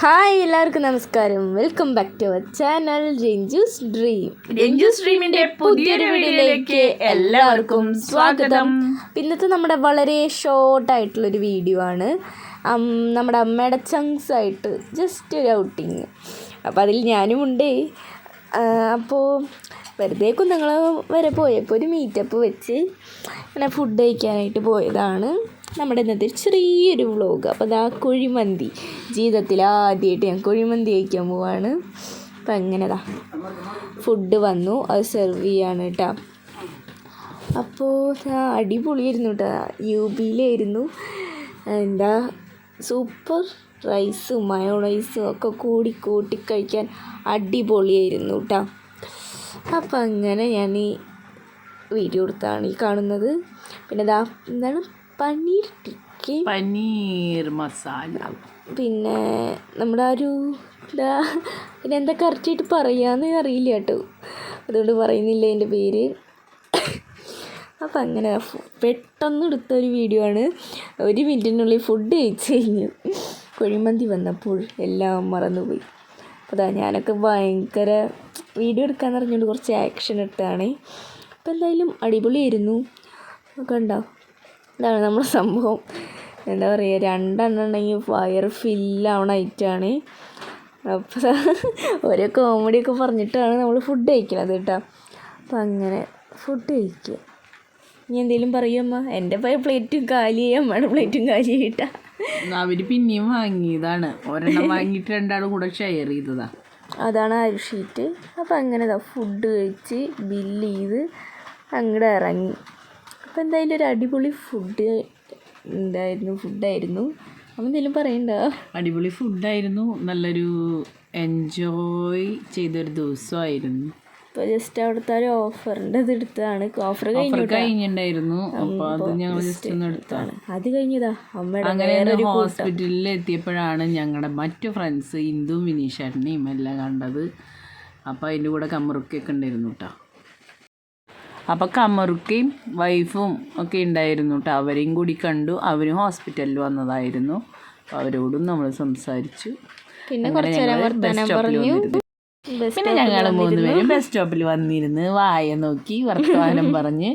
Hi എല്ലാവർക്കും നമസ്കാരം. Welcome back to our channel Ranju's dream Ranju's ഡ്രീമിന്റെ പുതിയൊരു വീഡിയോയിലേക്ക് എല്ലാവർക്കും സ്വാഗതം. ഇന്നത്തെ നമ്മുടെ വളരെ ഷോർട്ട് ആയിട്ടുള്ളൊരു വീഡിയോ ആണ്. നമ്മുടെ അമ്മയുടെ ചങ്സ് ആയിട്ട് ജസ്റ്റ് ഒരു ഔട്ടിങ് അപ്പോൾ അതിൽ ഞാനും ഉണ്ട്. അപ്പോൾ വെറുതെ കുന്നങ്ങൾ വരെ പോയപ്പോൾ ഒരു മീറ്റപ്പ് വെച്ച് ഇങ്ങനെ ഫുഡ് കഴിക്കാനായിട്ട് പോയതാണ്. നമ്മുടെ ഇന്നത്തെ ചെറിയൊരു വ്ളോഗ് അപ്പോൾ അതാ കുഴിമന്തി. ജീവിതത്തിൽ ആദ്യമായിട്ട് ഞാൻ കുഴിമന്തി കഴിക്കാൻ പോവാണ്. അപ്പം അങ്ങനെതാ ഫുഡ് വന്നു. അത് സെർവ് ചെയ്യാണ് കേട്ടോ അപ്പോൾ അടിപൊളിയായിരുന്നു കേട്ടോ യു പിയിലായിരുന്നു എന്താ സൂപ്പർ റൈസും മയോണൈസും ഒക്കെ കൂടി കൂട്ടി കഴിക്കാൻ അടിപൊളിയായിരുന്നു കേട്ടോ അപ്പം അങ്ങനെ ഞാൻ ഈ വീഡിയോ എടുത്താണ് ഈ കാണുന്നത്. പിന്നെ ദാ എന്താണ് പനീർ ടിക്കി. പനീർ മസാല. പിന്നെ നമ്മുടെ ആ ഒരു എന്താ പിന്നെ എന്താ കറക്റ്റായിട്ട് പറയാന്ന് അറിയില്ല കേട്ടോ. അതുകൊണ്ട് പറയുന്നില്ല എന്റെ പേര്. അപ്പം അങ്ങനെ പെട്ടെന്ന് എടുത്ത ഒരു വീഡിയോ ആണ്. ഒരു മിനിറ്റിനുള്ളിൽ ഫുഡ് കഴിച്ച് കഴിഞ്ഞു. കുഴിമന്തി വന്നപ്പോൾ എല്ലാം മറന്നുപോയി. അതാ ഞാനൊക്കെ ഭയങ്കര വീഡിയോ എടുക്കാൻ പറഞ്ഞുകൊണ്ട് കുറച്ച് ആക്ഷൻ ഇട്ടാണ്. അപ്പോൾ എന്തായാലും അടിപൊളിയായിരുന്നു. കണ്ടോ? ഇതാണ് നമ്മുടെ സംഭവം. എന്താ പറയുക രണ്ടെണ്ണം ഉണ്ടെങ്കിൽ വയർ ഫില്ലാവണ ഐറ്റാണ് അപ്പോൾ ഓരോ കോമഡിയൊക്കെ പറഞ്ഞിട്ടാണ് നമ്മൾ ഫുഡ് കഴിക്കുന്നത് കേട്ടോ. അപ്പം അങ്ങനെ ഫുഡ് കഴിക്കുക ഇനി എന്തെങ്കിലും പറയുമ്മ എന്റെ പ്ലേറ്റും കാലിയായി അമ്മയുടെ പ്ലേറ്റും കാലിയായിട്ടാ അവർ പിന്നെയും വാങ്ങിയതാണ്. ഒരെണ്ണം വാങ്ങിയിട്ട് രണ്ടാളും കൂടെ ഷെയർ ചെയ്തതാ. അതാണ് ആ ഷീറ്റ് അപ്പം അങ്ങനെ ഫുഡ് കഴിച്ച് ബില്ല് ചെയ്ത് അങ്ങോട്ട് ഇറങ്ങി. അപ്പം എന്തായാലും ഒരു അടിപൊളി ഫുഡ് എന്തായിരുന്നു ഫുഡായിരുന്നു അപ്പം എന്തെങ്കിലും പറയണ്ട? അടിപൊളി ഫുഡായിരുന്നു നല്ലൊരു എൻജോയ് ചെയ്തൊരു ദിവസമായിരുന്നു. ഇപ്പോൾ ജസ്റ്റ് അവിടുത്തെ ഒരു ഓഫറിന്റെ ഇത് എടുത്തതാണ്. ഓഫർ കഴിഞ്ഞു കഴിഞ്ഞിട്ടുണ്ടായിരുന്നു. അപ്പോൾ അത് ഞങ്ങൾ ജസ്റ്റ് ഒന്ന് എടുത്താണ്. അത് കഴിഞ്ഞതാ. അമ്മയുടെ അങ്ങനെ ഹോസ്പിറ്റലിൽ എത്തിയപ്പോഴാണ് ഞങ്ങളുടെ മറ്റു ഫ്രണ്ട്സ് ഇന്ദുവും വിനീഷേട്ടനെയും എല്ലാം കണ്ടത്. അപ്പോൾ അതിന്റെ കൂടെ കമ്മറുക്കൊക്കെ ഉണ്ടായിരുന്നു കേട്ടോ അപ്പോൾ കമറുക്കയും വൈഫും ഒക്കെ ഉണ്ടായിരുന്നു കേട്ടോ അവരെയും കൂടി കണ്ടു. അവരും ഹോസ്പിറ്റലിൽ വന്നതായിരുന്നു. അപ്പോൾ അവരോടും നമ്മൾ സംസാരിച്ചു. പിന്നെ പിന്നെ ഞങ്ങൾ മൂന്നുപേരും ബസ് സ്റ്റോപ്പിൽ വന്നിരുന്ന്. വായ നോക്കി വർത്തമാനം പറഞ്ഞ്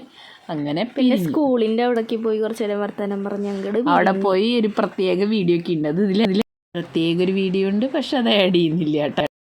അങ്ങനെ പിന്നെ സ്കൂളിന്റെ സ്കൂളിന്റെ അവിടേക്ക് പോയി കുറച്ച് നേരം വർത്തമാനം പറഞ്ഞ് അങ്ങോട്ട് അവിടെ പോയി ഒരു പ്രത്യേക വീഡിയോ ഒക്കെ ഉണ്ട്. അത് ഇതിൽ പ്രത്യേക ഒരു വീഡിയോ ഉണ്ട്. പക്ഷെ അത് ആഡ് ചെയ്യുന്നില്ല കേട്ടോ.